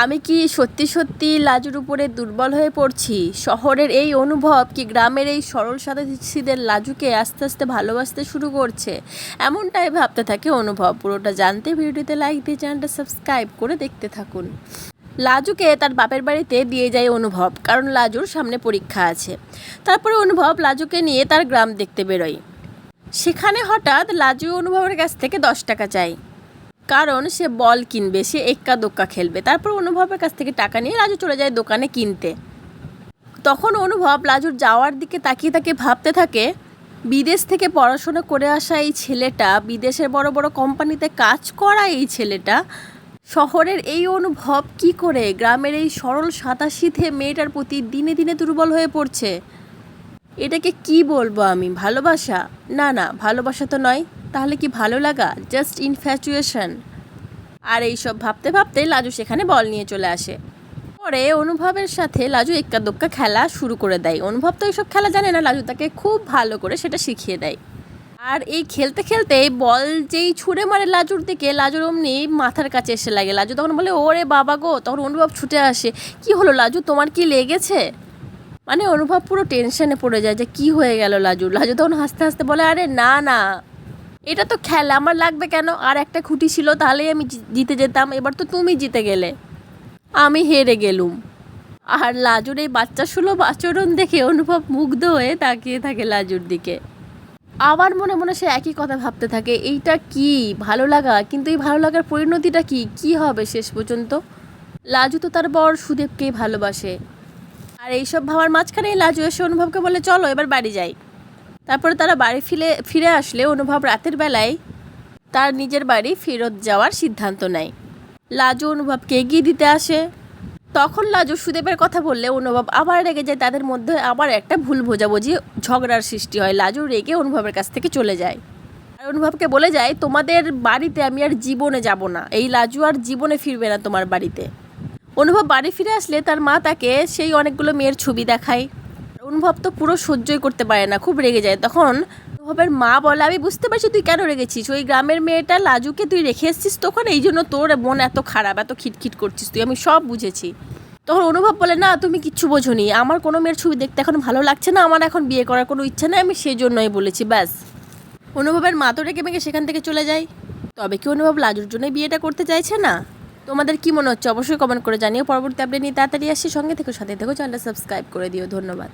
আমি কি সত্যি সত্যি লাজুর উপরে দুর্বল হয়ে পড়ছি? শহরের এই অনুভব কি গ্রামের এই সরল সাদাসিদের লাজুকে আস্তে আস্তে ভালোবাসতে শুরু করছে? এমনটাই ভাবতে থাকে অনুভব। পুরোটা জানতে ভিডিওটিতে লাইক দিয়ে চ্যানেলটা সাবস্ক্রাইব করে দেখতে থাকুন। লাজুকে তার বাপের বাড়িতে দিয়ে যায় অনুভব, কারণ লাজুর সামনে পরীক্ষা আছে। তারপরে অনুভব লাজুকে নিয়ে তার গ্রাম দেখতে বেরোয়। সেখানে হঠাৎ লাজু অনুভবের কাছ থেকে দশ টাকা চাই কারণ সে বল কিনবে, সে এক্কা দোক্কা খেলবে। তারপর অনুভবের কাছ থেকে টাকা নিয়ে রাজু চলে যায় দোকানে কিনতে। তখন অনুভব লাজুর যাওয়ার দিকে তাকিয়ে তাকিয়ে ভাবতে থাকে, বিদেশ থেকে পড়াশোনা করে আসা এই ছেলেটা, বিদেশের বড় বড় কোম্পানিতে কাজ করা এই ছেলেটা, শহরের এই অনুভব কি করে? গ্রামের এই সরল সাদাশীথে মেয়েটার প্রতি দিনে দিনে দুর্বল হয়ে পড়ছে। এটাকে কি বলব আমি? ভালোবাসা? না না, ভালোবাসা তো নয়। তাহলে কি ভালো লাগা? জাস্ট ইনফ্যাচুয়েশন আর এইসব ভাবতে ভাবতে লাজু সেখানে বল নিয়ে চলে আসে। পরে অনুভবের সাথে লাজু এক্কা দোক্কা খেলা শুরু করে দেয়। অনুভব তো এইসব খেলা জানে না, লাজু তাকে খুব ভালো করে সেটা শিখিয়ে দেয়। আর এই খেলতে খেলতে বল যেই ছুঁড়ে মারে লাজুর দিকে, লাজুর অমনি মাথার কাছে এসে লাগে। লাজু তখন বলে, ওরে বাবা গো! তখন অনুভব ছুটে আসে, কি হলো লাজু? তোমার কি লেগেছে? মানে অনুভব পুরো টেনশনে পড়ে যায় যে কি হয়ে গেল লাজু লাজু তখন হাসতে হাসতে বলে, আরে না না। এটা তো খেলা, আমার লাগবে কেন? আর একটা খুঁটি ছিল, তাহলেই আমি জিতে যেতাম। এবার তো তুমি জিতে গেলে। আমি হেরে গেলুম। আর লাজুর এই বাচ্চা সুলভ আচরণ দেখে অনুভব মুগ্ধ হয়ে তাকিয়ে থাকে লাজুর দিকে। আবার মনে মনে সে একই কথা ভাবতে থাকে, এইটা কি? ভালো লাগা? কিন্তু এই ভালো লাগার পরিণতিটা কি? কি হবে শেষ পর্যন্ত? লাজু তো তার বর সুদেবকেই ভালোবাসে। আর এইসব ভাবার মাঝখানেই লাজু এসে অনুভবকে বলে, চলো, এবার বাড়ি যাই। তারপরে তারা বাড়ি ফিরে ফিরে আসলে অনুভব রাতের বেলায় তার নিজের বাড়ি ফেরত যাওয়ার সিদ্ধান্ত নেয়। লাজু অনুভবকে এগিয়ে দিতে আসে। তখন লাজু সুদেবের কথা বললে অনুভব আবার রেগে যায়, তাদের মধ্যে আবার একটা ভুল বোঝাবুঝি, ঝগড়ার সৃষ্টি হয়। লাজু রেগে অনুভবের কাছ থেকে চলে যায়। আর অনুভবকে বলে যায়, তোমাদের বাড়িতে আমি আর জীবনে যাব না। এই লাজু আর জীবনে ফিরবে না তোমার বাড়িতে। অনুভব বাড়ি ফিরে আসলে তার মা তাকে সেই অনেকগুলো মেয়ের ছবি দেখায়। অনুভব তো পুরো সহ্যই করতে পারে না, খুব রেগে যায়। তখন অনুভবের মা বলে, আমি বুঝতে পারছি তুই কেন রেগেছিস? ওই গ্রামের মেয়েটা লাজুকে তুই রেখে এসেছিস তখন? এই জন্য তোর মন এত খারাপ, এত খিটখিট করছিস তুই। আমি সব বুঝেছি। তখন অনুভব বলে, না, তুমি কিচ্ছু বোঝোনি। আমার কোনো মেয়ের ছবি দেখতে এখন ভালো লাগছে না। আমার এখন বিয়ে করার কোনো ইচ্ছা নেই। আমি সেই জন্যই বলেছি, ব্যাস। অনুভবের মা তো রেগে মেগে সেখান থেকে চলে যায়। তবে কি অনুভব লাজুর জন্য বিয়েটা করতে চাইছে না? তোমাদের কি মনে হচ্ছে? অবশ্যই কমেন্ট করে জানিও। পরবর্তী আপডেট নিয়ে তাড়াতাড়ি আসি সঙ্গে থেকে, সাথে থেকো। চ্যানেলটা সাবস্ক্রাইব করে দিও। ধন্যবাদ।